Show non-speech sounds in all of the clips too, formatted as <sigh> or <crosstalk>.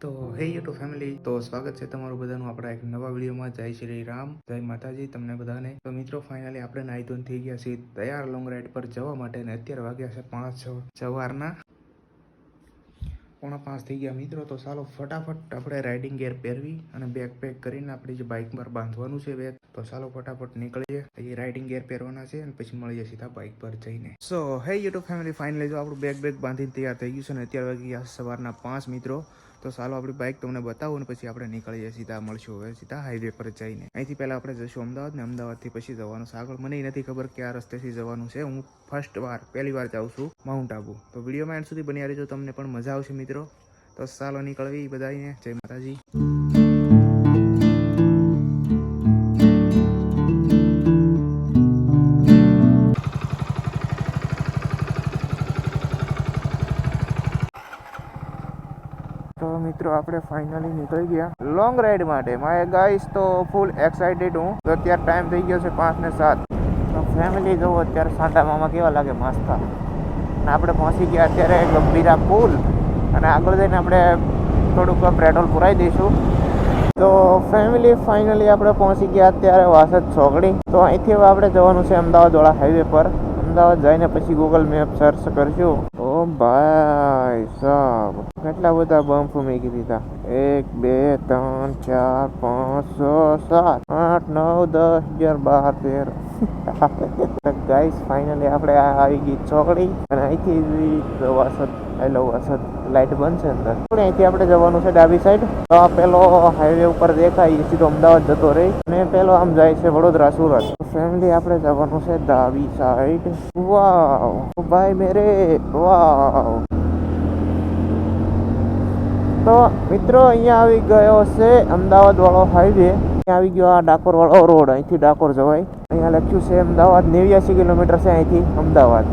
તો હે YouTube family, તો સ્વાગત છે તમારું બધાનું આપણા એક નવા વિડીયોમાં. જય શ્રી રામ, જય માતાજી તમને બધાને. તો મિત્રો ફાઇનલી આપણે નાઈ ધોન થઈ ગયા છીએ તૈયાર લોંગ રાઈડ પર જવા માટે અને અત્યારે વાગ્યા છે પાંચ છ, સવારના પોણા પાંચ થઈ ગયા મિત્રો. તો ચાલો ફટાફટ આપણે રાઇડિંગ ગેર પહેરવી અને બેગ પેક કરીને આપણી જે બાઇક પર બાંધવાનું છે બેગ તો ચાલો ફટાફટ નીકળીએ. એ રાઇડિંગ ગેર પહેરવાના છે અને પછી મળીએ સીધા બાઇક પર જઈને. સો હે યુટ્યુબ ફેમિલી ફાઇનલી જો આપણું બેગ બેગ બાંધીને તૈયાર થઈ ગયું છે અને અત્યારે વાગી ગયા સવારના પાંચ મિત્રો. તો ચાલો આપણી બાઇક તમને બતાવું ને પછી આપણે નીકળીએ સીધા મળશું હવે, સીધા હાઈવે પર જઈને. અહીંથી પહેલાં આપણે જશું અમદાવાદ ને અમદાવાદથી પછી જવાનું છે આગળ. મને નથી ખબર કે આ રસ્તેથી જવાનું છે. હું ફર્સ્ટ વાર, પહેલી વાર જાઉં છું માઉન્ટ આબુ તો વિડીયોમાં એન્ડ સુધી બની રહીજો, તમને પણ મજા આવશે મિત્રો. તો ચાલો નીકળવી બધાને જય માતાજી. આપણે ફાઇનલી નીકળી ગયા. લોંગ રાઈડ માટે. માય ગાઈસ તો ફૂલ એક્સાઇટેડ હું. તો અત્યારે ટાઈમ થઈ ગયો છે પાંચ ને સાત. તો ફેમિલી જુઓ અત્યારે સાંટા મામા કેવા લાગે? મસ્ત. અને આપણે પહોંચી ગયા અત્યારે ગંભીરા પુલ. અને આગળ જઈને આપણે થોડુંક પેટ્રોલ પુરાવી દઈશું. તો ફેમિલી ફાઇનલી આપણે પહોંચી ગયા અત્યારે વાસદ છોકડી તો અહીંથી હવે આપણે જવાનું છે અમદાવાદ વાળા હાઈવે પર. અમદાવાદ જઈને પછી ગૂગલ મેપ સર્ચ કરશું. ભાઈ સાહેબ કેટલા બધા બમ્પ મૂકી દીધા? એક, બે, ત્રણ, ચાર, પાંચ, છ, સાત, આઠ, નવ, દસ, અગિયાર, બાર, તેર. <laughs> ગાઈસ ફાઇનલી આપણે આવી ગઈ ચોકડી. અને અહીંથી વાસદ હેલો વાસદ લાઇટ છે અંદર. અહીંથી આપણે જવાનું છે ડાબી સાઈડ તો પેલો હાઈવે ઉપર દેખાય સીધો અમદાવાદ જતો રહી. અને પેલો આમ જાય છે વડોદરા, સુરત. ફેમિલી આપણે જવાનું છે ડાબી સાઈડ વાવ ભાઈ મેરે વાવ તો મિત્રો, અહીંયા આવી ગયો છે અમદાવાદ વાળો હાઈવે આવી ગયો આ ડાકોર વાળો રોડ અહીંથી ડાકોર જવાય. અહીંયા લખ્યું છે અમદાવાદ નેવ્યાસી કિલોમીટર છે અહીંથી અમદાવાદ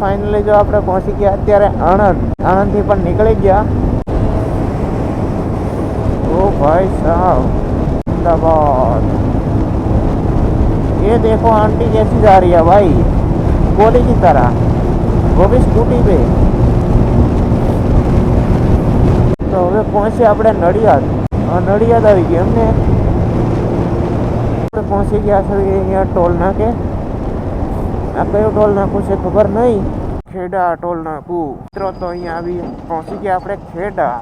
ફાઇનલી જો આપણે પહોંચી ગયા અત્યારે આણંદ આણંદથી પણ નીકળી ગયા ઓ ભાઈ સાહેબ અમદાવાદ ये देखो आंटी कैसी जा रही है भाई गोली की तरह वो भी स्कूटी पे તો હવે પહોંચ્યા આપણે નડિયાદ નડિયાદ આવી ગયા એમને પહોંચી ગયા છે અહીંયા ટોલ નાકે. આ કયો ટોલ નાકું છે ખબર નહીં? ખેડા ટોલ નાકું. મિત્રો, તો અહીંયા આવી પહોંચી ગયા આપણે ખેડા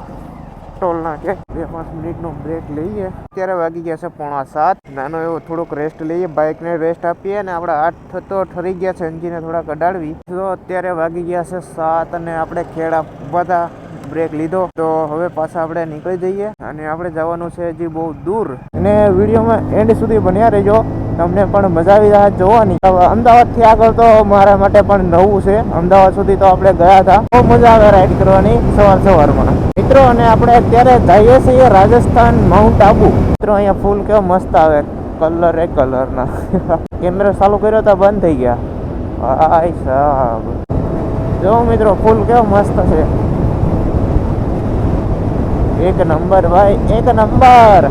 ટોલ નાકે. બે પાંચ મિનિટનો બ્રેક લઈએ. અત્યારે વાગી ગયા છે પોણા સાત. નાનો એવો થોડોક રેસ્ટ લઈએ. બાઇકને રેસ્ટ આપીએ અને આપણે આઠ તો ઠરી ગયા છે. એન્જિને થોડાક અડાડવી. તો અત્યારે વાગી ગયા છે સાત અને આપણે ખેડા બધા બ્રેક લીધો. તો હવે પાછા આપણે નીકળી જઈએ અને આપણે જવાનું છે હજી બહુ દૂર. અને વિડીયોમાં એન્ડ સુધી બન્યા રહેજો. તમને પણ મજા આવી જાય જોવાની. અમદાવાદથી આગળ તો મારા માટે પણ નવું છે. અમદાવાદ સુધી તો આપણે ગયા હતા. બહુ મજા આવે રાઈડ કરવાની સવાર સવારમાં. મિત્રો, અને આપણે અત્યારે જઈએ છીએ રાજસ્થાન માઉન્ટ આબુ મિત્રો, અહીંયા ફૂલ કેવો મસ્ત આવે. કલર એ કલરના કેમેરો <laughs> ચાલુ કર્યો તો બંધ થઈ ગયા. હાય સાહેબ. જો મિત્રો ફૂલ કેવો મસ્ત છે. એક નંબર ભાઈ, એક નંબર.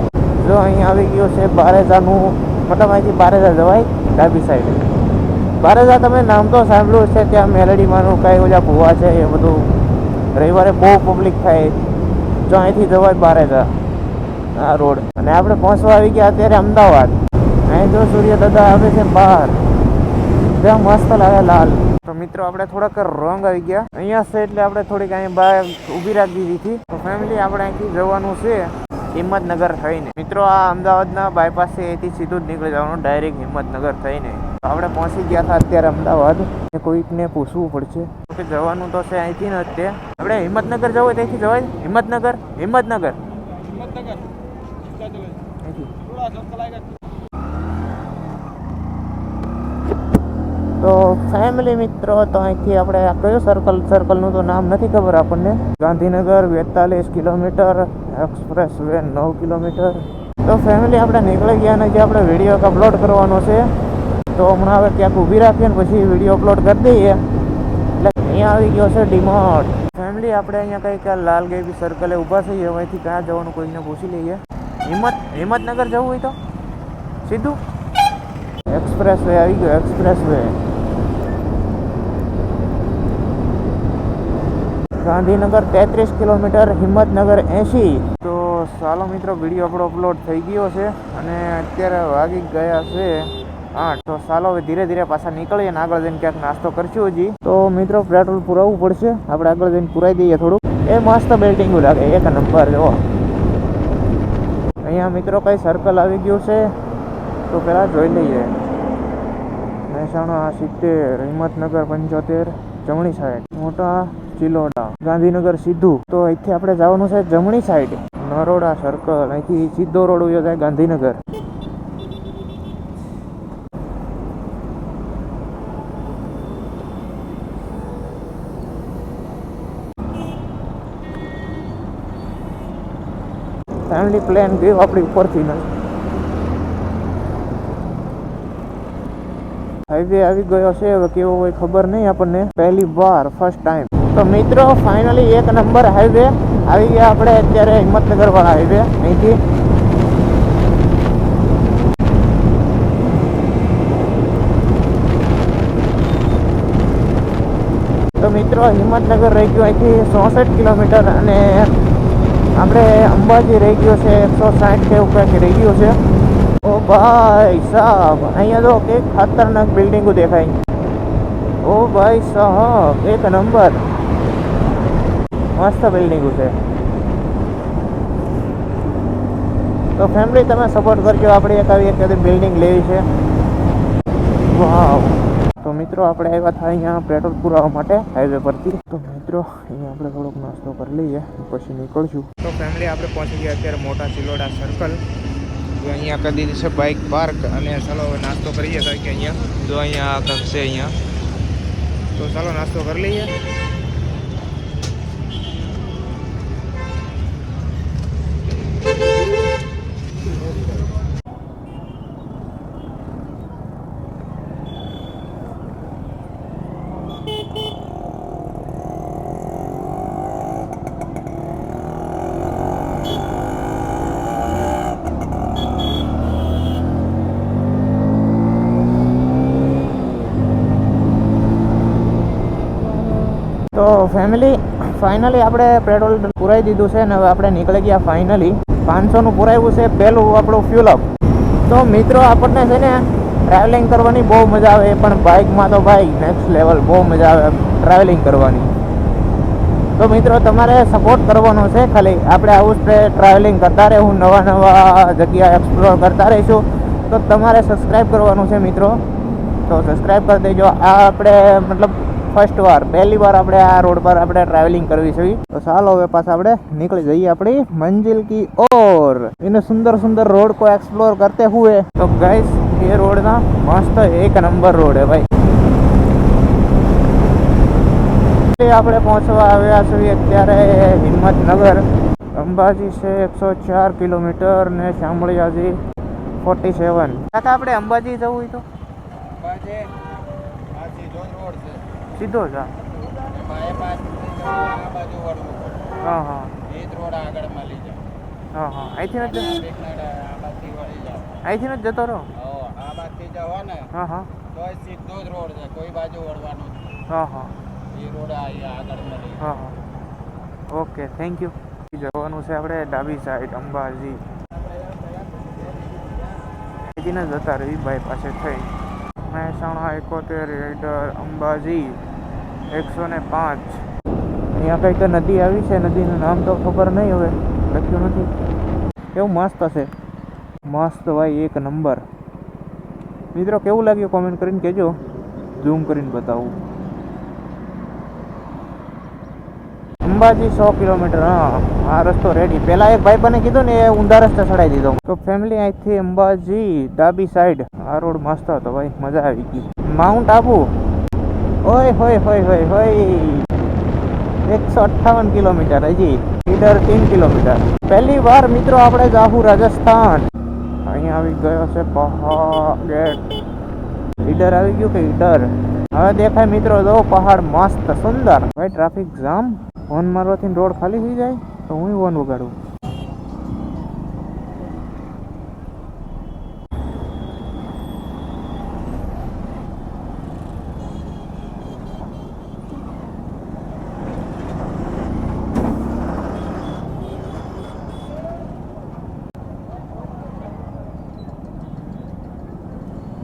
જો અહીંયા આવી ગયો છે બારેજાનું, મતલબ અહીંથી બારેજા જવાય ડાબી સાઈડ બારેજા તમે નામ તો સાંભળ્યું છે ત્યાં મેલડીમાંનું કાંઈ ઓલા ભૂવા છે, એ બધું રવિવારે બહુ પબ્લિક થાય. જો અહીંથી જવાય બારેજા, આ રોડ. અને આપણે પહોંચવા આવી ગયા અત્યારે અમદાવાદ. અહીં જો સૂર્ય દાદા આવે છે બહાર જ્યાં મસ્ત લાગે લાલ. મિત્રો આપણે થોડાક રોંગ આવી ગયા. અહીંયા છે એટલે આપણે થોડીક અહીં બહાર ઊભી રાખી દીધી હતી. તો ફેમિલી આપણે અહીંથી જવાનું છે હિંમતનગર થઈને. મિત્રો આ અમદાવાદના બાયપાસ એથી સીધું જ નીકળી જવાનું ડાયરેક્ટ હિંમતનગર થઈને. આપણે પહોંચી ગયા હતા અત્યારે અમદાવાદ. ને કોઈકને પૂછવું પડશે. કે જવાનું તો છે અહીંથી ને તે આપણે હિંમતનગર જવું હોય ત્યાંથી જવાય. હિંમતનગર હિંમતનગર. અહીંથી. તો ફેમિલી મિત્રો, તો અહીંથી આપણે કયો સર્કલ સર્કલનું તો નામ નથી ખબર આપણને. ગાંધીનગર બેતાલીસ કિલોમીટર એક્સપ્રેસ વે નવ કિલોમીટર. તો ફેમિલી આપણે નીકળી ગયા અને જે આપણે વીડિયો અપલોડ કરવાનો છે. તો હમણાં હવે ક્યાંક ઊભી રાખીએ ને પછી વીડિયો અપલોડ કરી દઈએ. એટલે અહીંયા આવી ગયો છે ડીમાર્ટ. ફેમિલી આપણે અહીંયા કંઈક લાલ ગેબી સર્કલે ઊભા થઈએ અહીંથી ક્યાં જવાનું કોઈને પૂછી લઈએ. હિંમત, હિંમતનગર જવું હોય તો? સીધું? એક્સપ્રેસ વે આવી ગયો એક્સપ્રેસ વે ગાંધીનગર તેત્રીસ કિલોમીટર, હિંમતનગર એંશી. તો ચાલો મિત્રો, વીડિયો આપણો અપલોડ થઈ ગયો છે અને અત્યારે વાગી ગયા છે આઠ. તો ચાલો હવે ધીરે ધીરે પાછા નીકળીએ અને આગળ જઈને ક્યાંક નાસ્તો કરશું હજી. તો મિત્રો, પેટ્રોલ પુરાવવું પડશે. આપણે આગળ જઈને પુરાઈ દઈએ થોડુંક. એ મસ્ત બિલ્ડિંગ લાગે, એક નંબર જો. અહીંયા મિત્રો, કઈ સર્કલ આવી ગયું છે. તો પહેલાં જોઈ લઈએ. મહેસાણા સિત્તેર, હિંમતનગર પંચોતેર, જમણી સાઈડ મોટા ચિલોડા ગાંધીનગર સીધું. તો અહીંથી આપણે જવાનું છે જમણી સાઈડ નરોડા સર્કલ અહીંથી સીધો રોડ ઉયો જાય ગાંધીનગર. ફેમિલી પ્લેન ગયું આપણી ઉપરથી ને. હાઈવે આવી ગયો છે, હવે કેવો હોય ખબર નહીં આપણને. પહેલી વાર ફર્સ્ટ ટાઈમ તો મિત્રો ફાઇનલી એક નંબર હાઈવે આવી ગયા આપણે અત્યારે હિંમતનગર વાળા હાઈવે અહીંથી. તો મિત્રો, હિંમતનગર રહી ગયું અહીંથી ચોસઠ કિલોમીટર અને આપણે અંબાજી રહી ગયો છે, એકસો સાઠ કે ઉપર રહી ગયો છે. ઓ ભાઈ સાહેબ અહીંયા તો કે ખતરનાક બિલ્ડિંગો દેખાય. ઓ ભાઈ સાહેબ એક નંબર મસ્ત બિલ્ડિંગો છે. તો ફેમિલી તમે સપોર્ટ કરજો. આપણે એક આવી એક બિલ્ડિંગ લેવી છે. વાવ તો મિત્રો, આપણે આવ્યા હતા અહીંયા પેટ્રોલ પુરાવા માટે હાઈવે પરથી. તો મિત્રો, અહીંયા આપણે થોડોક નાસ્તો કરી લઈએ, પછી નીકળશું. તો ફેમિલી આપણે પહોંચી ગયા અત્યારે મોટા ચિલોડા સર્કલ અહીંયા કરી દીધી છે બાઇક પાર્ક અને ચાલો હવે નાસ્તો કરીએ કારણ કે અહીંયા. જો અહીંયા કંઈક છે અહીંયા. તો ચાલો નાસ્તો કરી લઈએ. તો ફેમિલી ફાઇનલી આપણે પેટ્રોલ પુરાઈ દીધું છે ને હવે આપણે નીકળી ગયા ફાઇનલી પાંચસોનું પુરાવ્યું છે પહેલું આપણું ફ્યુલ અપ તો મિત્રો, આપણને છે ને ટ્રાવેલિંગ કરવાની બહુ મજા આવે, પણ બાઇકમાં તો ભાઈ નેક્સ્ટ લેવલ બહુ મજા આવે ટ્રાવેલિંગ કરવાની. તો મિત્રો, તમારે સપોર્ટ કરવાનો છે ખાલી. આપણે આવું ટ્રાવેલિંગ કરતા રહેવું, નવા નવા જગ્યા એક્સપ્લોર કરતા રહીશું. તો તમારે સબસ્ક્રાઈબ કરવાનું છે મિત્રો. તો સબસ્ક્રાઈબ કરી દેજો. આ આપણે, મતલબ ફર્સ્ટ વાર, પહેલી વાર આપણે આ રોડ પર આપણે ટ્રાવેલિંગ કરવી છે. તો ચાલો હવે પાછા આપણે નીકળી જઈએ આપણી મંજિલ કી ઓર. એને સુંદર સુંદર રોડ કો એક્સપ્લોર કરતે હુએ. તો ગાઈસ એ રોડ ના મસ્ત એક નંબર રોડ હે ભાઈ. આપણે પહોંચવા આવ્યા છીએ અત્યારે હિંમતનગર. અંબાજી છે એકસો ચાર કિલોમીટર ને શામળિયાજી ફોર્ટી સેવન કાકા, આપણે અંબાજી જવું હોય તો? સીધો છે હા. હા હા. હા હા. અહીંથી જાઓ અહીંથી જ જતો રહો. હા હા તો સીધો જ રોડ છે. કોઈ બાજુ વળવાનું. હા હા. એ રોડ આગળ મળી હા હા. Okay thank you. જવાનું છે આપણે ડાબી સાઈડ અંબાજી. અહીંથી જતા રહી બાઈ પાસે થઈ. મહેસાણા એકોતેર રેડર અંબાજી એકસો ને પાંચ. અહીંયા કંઈક નદી આવી છે, નદીનું નામ તો ખબર નહીં હવે, લખ્યું નથી. કેવું મસ્ત હશે. મસ્ત ભાઈ, એક નંબર. મિત્રો, કેવું લાગ્યું કોમેન્ટ કરીને કહેજો. ઝૂમ કરીને બતાવું. અંબાજી સો કિલોમીટર, હા, આ રસ્તો રેડી પેલા એક ભાઈ બને કીધું ને, એ ઊંધા રસ્તે ચડાવી દીધો. તો ફેમિલી અહીંથી અંબાજી ડાબી સાઈડ આ રોડ મસ્ત હતો ભાઈ, મજા આવી ગઈ. માઉન્ટ આબુ ઓય, હોય હોય હોય હોય. એકસો અઠ્ઠાવન કિલોમીટર, હજી. ઈડર તીન કિલોમીટર. પહેલી વાર મિત્રો આપણે જાહુ રાજસ્થાન. અહીંયા આવી ગયો છે પહાડ ઈડર આવી ગયું કે ઈડર? હવે દેખાય મિત્રો, જો પહાડ મસ્ત, સુંદર. ભાઈ ટ્રાફિક જામ. હોર્ન મારવાથી રોડ ખાલી થઈ જાય તો હું હોર્ન વગાડું.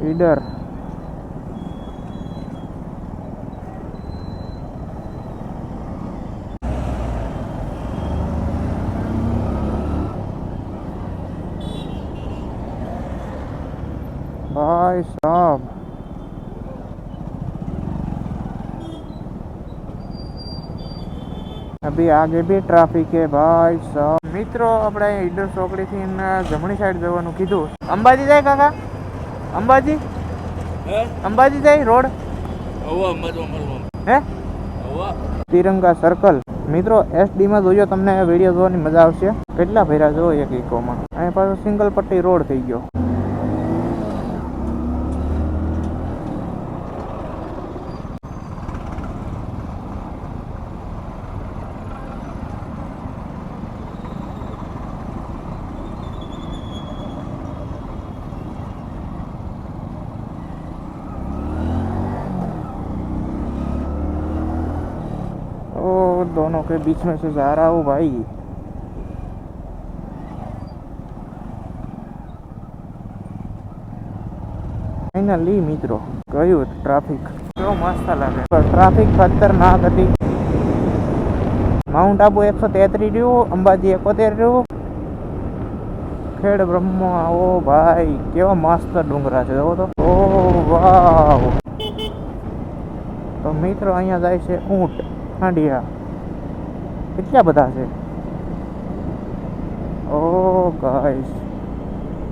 ઈડર. સુધી આગે બી ટ્રાફિક ભાઈ મિત્રો આપણે ઇડર ચોકડીથી જમણી સાઈડ જવાનું કીધું. અંબાજી જાય કાકા? અંબાજી? અંબાજી જાય રોડ? હે? તિરંગા સર્કલ મિત્રો એસડીમાં જોયો તમને વીડિયો જોવાની મજા આવશે. કેટલા ભર્યા જો એક ઇકોમાં અહીં પાછો સિંગલ પટ્ટી રોડ થઈ ગયો. ओ दोनों के बीच में से जा रहा हूँ भाई ફાઇનલી મિત્રો ગયું ટ્રાફિક કેવો મસ્ત લાગે ટ્રાફિક ખતરનાક હતી માઉન્ટ આબુ એકસો તેત્રીસ રહ્યું અંબાજી એકોતેર રહ્યું ખેડ બ્રહ્મા ઓ ભાઈ કેવા મસ્ત ડુંગરા છે જોવો તો ઓ વાવ તો મિત્રો અહીંયા જાય છે ઊંટ હાંડિયા કેટલા બધા છે ઓ ગાઈસ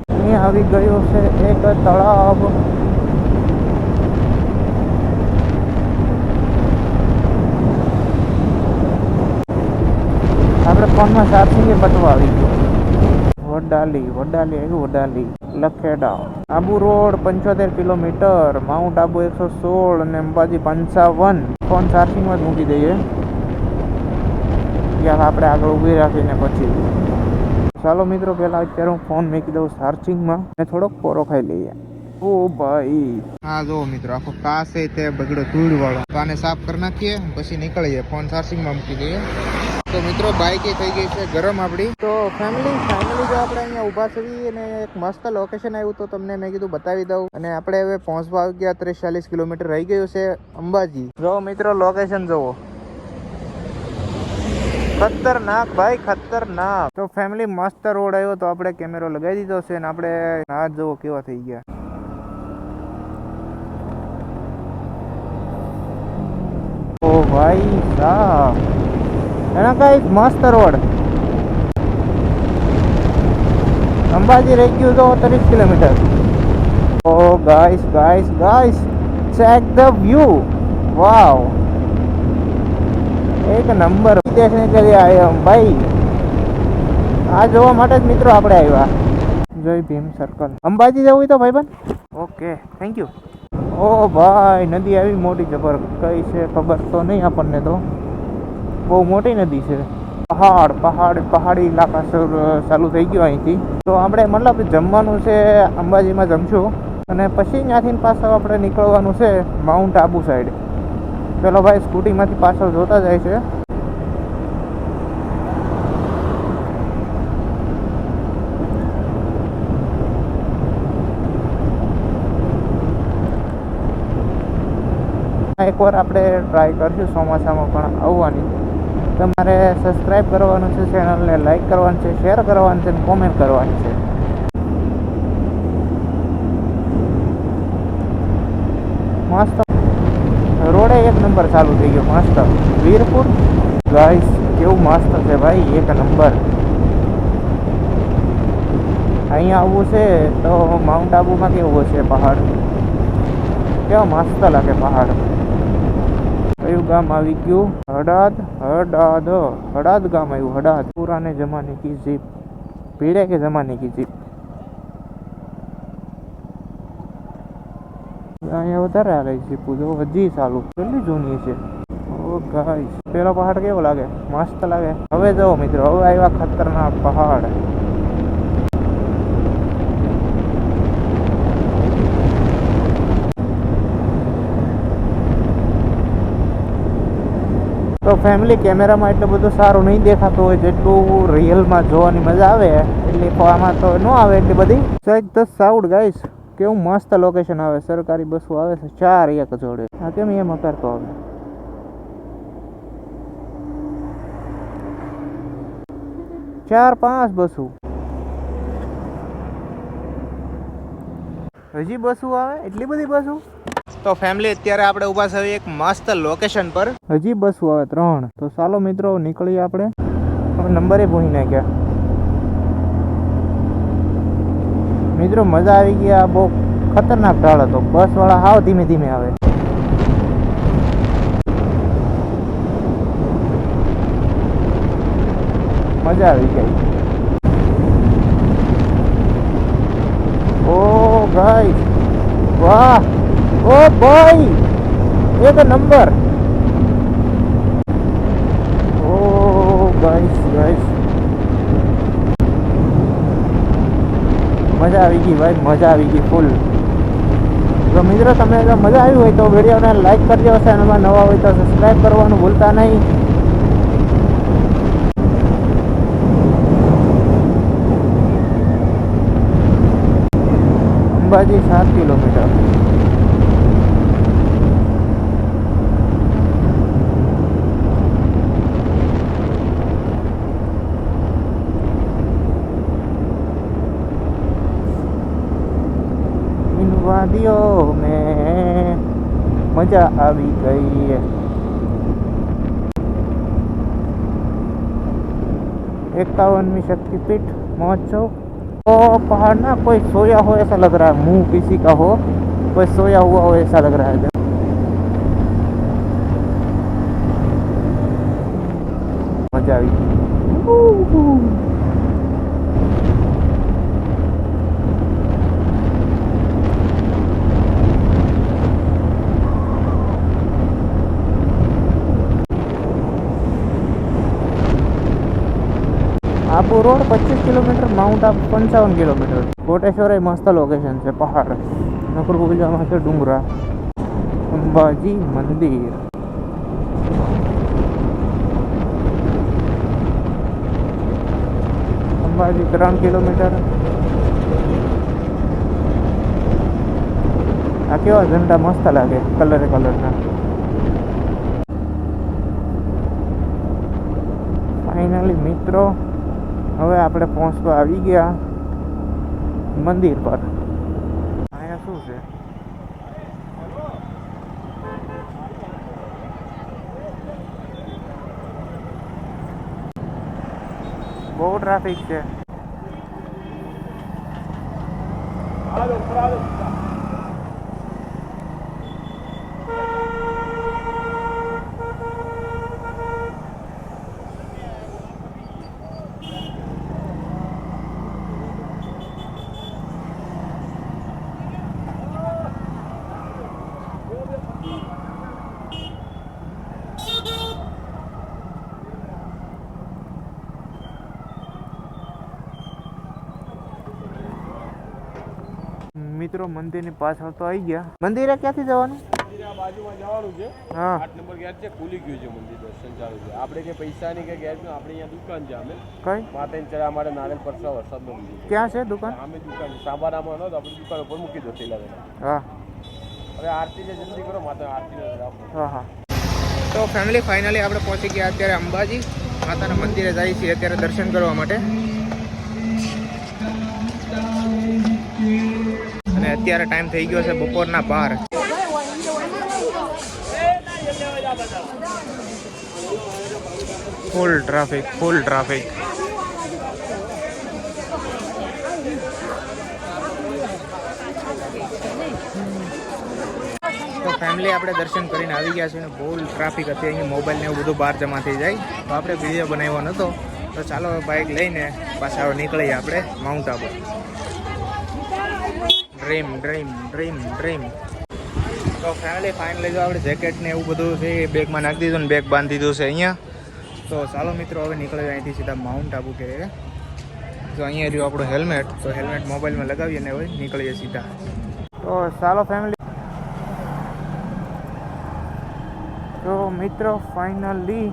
અહીંયા આવી ગયું છે એક તળાવ આપણે ફોનમાં ચાર્જિંગ બટવા આવી ગયો વડાલી વડાલી આવ્યું વડાલી લખેડા આબુ રોડ પંચોતેર કિલોમીટર માઉન્ટ આબુ એકસો સોળ અને અંબાજી પંચાવન ફોન ચાર્જિંગમાં જ મૂકી દઈએ ત્યાં આપણે આગળ ઊભી રાખીને પછી ચાલો મિત્રો, પહેલા અત્યારે હું ફોન મૂકી દઉં ચાર્જિંગમાં અને થોડોક પોરો ખાઈ લઈએ. ઓ ભાઈ. હા જો મિત્રો, આખો કાસ તે બગડો ધૂળ વાળો તો આને સાફ કરી નાખીએ, પછી નીકળીએ. ફોન ચાર્જિંગમાં મૂકી દઈએ. તો મિત્રો બાઇક થઈ ગઈ છે ગરમ આપણી. તો ફેમિલી ફાઇનલી જો આપણે અહીંયા ઊભા છીએ અને એક મસ્ત લોકેશન આવ્યું, તો તમને મેં કીધું બતાવી દઉં. અને આપણે હવે પહોંચવા આવી ગયા ત્રીસ ચાલીસ કિલોમીટર રહી ગયું છે અંબાજી. જો મિત્રો લોકેશન જુઓ. ખતરનાક, ભાઈ ખતરનાક. તો ફેમિલી મસ્ત રોડ આવ્યો તો આપણે કેમેરો લગાવી દીધો છે ને આપણે હાથ જોવો કેવા થઈ ગયા. ઓ ભાઈ સાહેબ એના કઈ મસ્ત રોડ. અંબાજી રહી ગયું તો ત્રીસ kilometre. Oh guys guys guys check the view wow એક નંબર વિદેશ કરી આવ્યો ભાઈ. આ જોવા માટે જ મિત્રો આપણે આવ્યા. જય ભીમ સર્કલ અંબાજી જવું તો બન ઓકે થેન્ક યુ ઓ ભાઈ નદી આવી મોટી જબર. કઈ છે ખબર તો નહીં આપણને તો. બહુ મોટી નદી છે. પહાડ પહાડ પહાડી ઇલાકા ચાલુ થઈ ગયો અહીંથી. તો આપણે મતલબ જમવાનું છે અંબાજીમાં જમશું. અને પછી ત્યાંથી પાછળ આપણે નીકળવાનું છે માઉન્ટ આબુ સાઈડ પેલો ભાઈ સ્કૂટીમાંથી પાછળ જોતા જાય છે. એકવાર આપણે ટ્રાય કરશું ચોમાસામાં પણ આવવાની. તમારે સબસ્ક્રાઈબ કરવાનું છે ચેનલને લાઈક કરવાનું છે શેર કરવાનું છે અને કોમેન્ટ કરવાની છે. મસ્ત. રોડે એક નંબર ચાલુ થઈ ગયો, મસ્ત. વીરપુર, ગાઈસ, કેવું મસ્ત છે ભાઈ, એક નંબર. અહીંયા આવવું છે તો માઉન્ટ આબુમાં કેવું છે પહાડ? કેવા મસ્ત લાગે પહાડ. કયું ગામ આવી ગયું. હડાદ હડાદ હડાદ ગામ આવ્યું, હડાદ. પુરાને જમાને કી જીપ. ભીડે કે જમાને કી જીપ? અહીંયા વધારે આવે છે પૂજો હજી ચાલુ. કેટલી જૂની છે? ઓ પેલો પહાડ કેવો લાગે? મસ્ત લાગે. હવે જાઓ મિત્રો. હવે આવ્યા ખતરનાક પહાડ. તો ફેમિલી કેમેરામાં એટલું બધું સારું નહીં દેખાતું હોય જેટલું રિયલમાં જોવાની મજા આવે, એટલી આમાં તો ન આવે એટલી બધી. ચેક ધ સાઉન્ડ ગાઈસ કેવું મસ્ત લોકેશન આવે. સરકારી બસો આવે છે, ચાર એક જોડે. આ કેમ એમ કરતો આવે? ચાર પાંચ બસો. હજી બસો આવે? એટલી બધી બસો? તો ફેમિલી અત્યારે આપણે ઊભા થઈએ એક મસ્ત લોકેશન પર. હજી બસ આવે, ત્રણ. તો ચાલો મિત્રો, નીકળીએ આપણે. નંબરે પહોંચી નાખ્યા. મિત્રો, મજા આવી ગઈ, આ બહુ ખતરનાક ઢાળ હતો. બસ વાળા હાવ ધીમે ધીમે આવે. મજા આવી ગઈ ઓ ગાઈસ વાહ ઓ ભાઈ એક નંબર. ઓ, ગાઈસ મજા આવી ગઈ ભાઈ, મજા આવી ગઈ ફૂલ. તો મિત્રો, તમને જો મજા આવી હોય તો વિડીયોને લાઈક કરજો ચેનલમાં નવા હોય તો સબસ્ક્રાઈબ કરવાનું ભૂલતા નહીં. અંબાજી સાત કિલોમીટર. मजा આવી ગઈ इक्यावनवीं शक्तिपीठ महोत्सव तो पहाड़ ना कोई सोया हो ऐसा लग रहा है मुंह किसी का हो कोई सोया हुआ हो ऐसा लग रहा है આબુ રોડ પચીસ કિલોમીટર, માઉન્ટ આબુ પંચાવન કિલોમીટર. કોટેશ્વર એ મસ્ત લોકેશન છે, પહાડ. નકર બોલવામાં છે ડુંગરા. અંબાજી મંદિર. અંબાજી ત્રણ કિલોમીટર. આ કેવા ઝંડા મસ્ત લાગે, કલરે કલરના. ફાઇનલી મિત્રો હવે આપણે પહોંચવા આવી ગયા મંદિર પર. અહીંયા શું છે? બહુ ટ્રાફિક છે. મિત્રો મંદિરની પાછળ તો આવી ગયા. મંદિરે ક્યાંથી જવાનું? મંદિર આ બાજુમાં જવાનું છે. હા. આઠ નંબર ગેટ છે ખુલી ગયું છે મંદિર દર્શન ચાલુ છે. આપણે કે પૈસાની કે ગેટ આપણે અહીંયા દુકાન છે અમે. કઈ? માતાને ચડા અમારે નારિયેલ પરસા વરસાદ મંદિર ક્યાં છે દુકાન? અમે દુકાન સાબારામાં સાંબારામાં તો આપણે દુકાન ઉપર મૂકી દો તેલા હા. હવે આરતીને જલ્દી કરો માતા આરતીને રાખો હા હા. તો ફેમિલી ફાઇનલી આપણે પહોંચી ગયા અત્યારે અંબાજી. માતાના મંદિરે જઈએ છીએ અત્યારે દર્શન કરવા માટે. અત્યારે ટાઈમ થઈ ગયો છે બપોરના બાર. ફૂલ ટ્રાફિક ફૂલ ટ્રાફિક તો ફેમિલી આપણે દર્શન કરીને આવી ગયા છે અને બહુ ટ્રાફિક હતી અહીંયા મોબાઈલ ને એવું બધું બહાર જમા થઈ જાય. તો આપણે વીડિયો બનાવ્યો નહોતો તો ચાલો બાઇક લઈને પાછા નીકળીએ આપણે Mount Abu dream dream dream dream તો ફેમિલી ફાઇનલી જો આપણે જેકેટ ને એવું બધું છે, એ બેગમાં નાખી દીધું ને બેગ બાંધી દીધું છે અહીંયા. તો ચાલો મિત્રો, હવે નીકળ્યો અહીંથી સીધા માઉન્ટ આબુ કે તો અહીંયા રહ્યું આપણું હેલ્મેટ તો હેલ્મેટ મોબાઈલમાં લગાવીએ ને હવે નીકળીએ સીધા. તો ચાલો ફેમિલી તો મિત્રો ફાઇનલી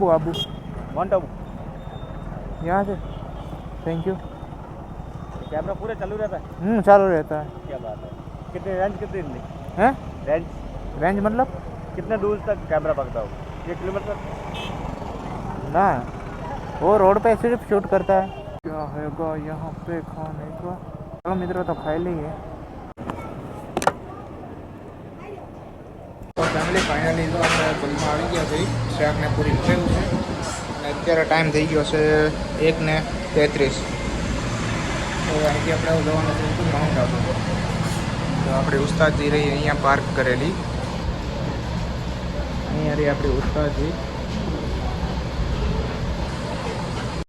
बाबू बाबू वन टाबू यहाँ से। थैंक यू कैमरा पूरा चालू रहता है? हम्म, चालू रहता है। क्या बात है। कितने रेंज कितनी है? रेंज रेंज मतलब? कितने दूर तक कैमरा पकता हो? एक किलोमीटर ना। वो रोड पे सिर्फ़ शूट करता है। क्या हैगा यहाँ पे खाने का? हम इधर तो फ़ाइल ही है। ફાઇનલી તો આપણે ભૂલમાં આવી ગયા છીએ. શાકને પૂરી ખાયું છે. અને અત્યારે ટાઈમ થઈ ગયો છે એક ને તેત્રીસ. તો અહીંથી આપણે જવાનું છે માઉન્ટ આબુ તો આપણે ઉસ્તાદજી રહી અહીંયા પાર્ક કરેલી. અહીંયા રહી આપણી ઉસ્તાદજી.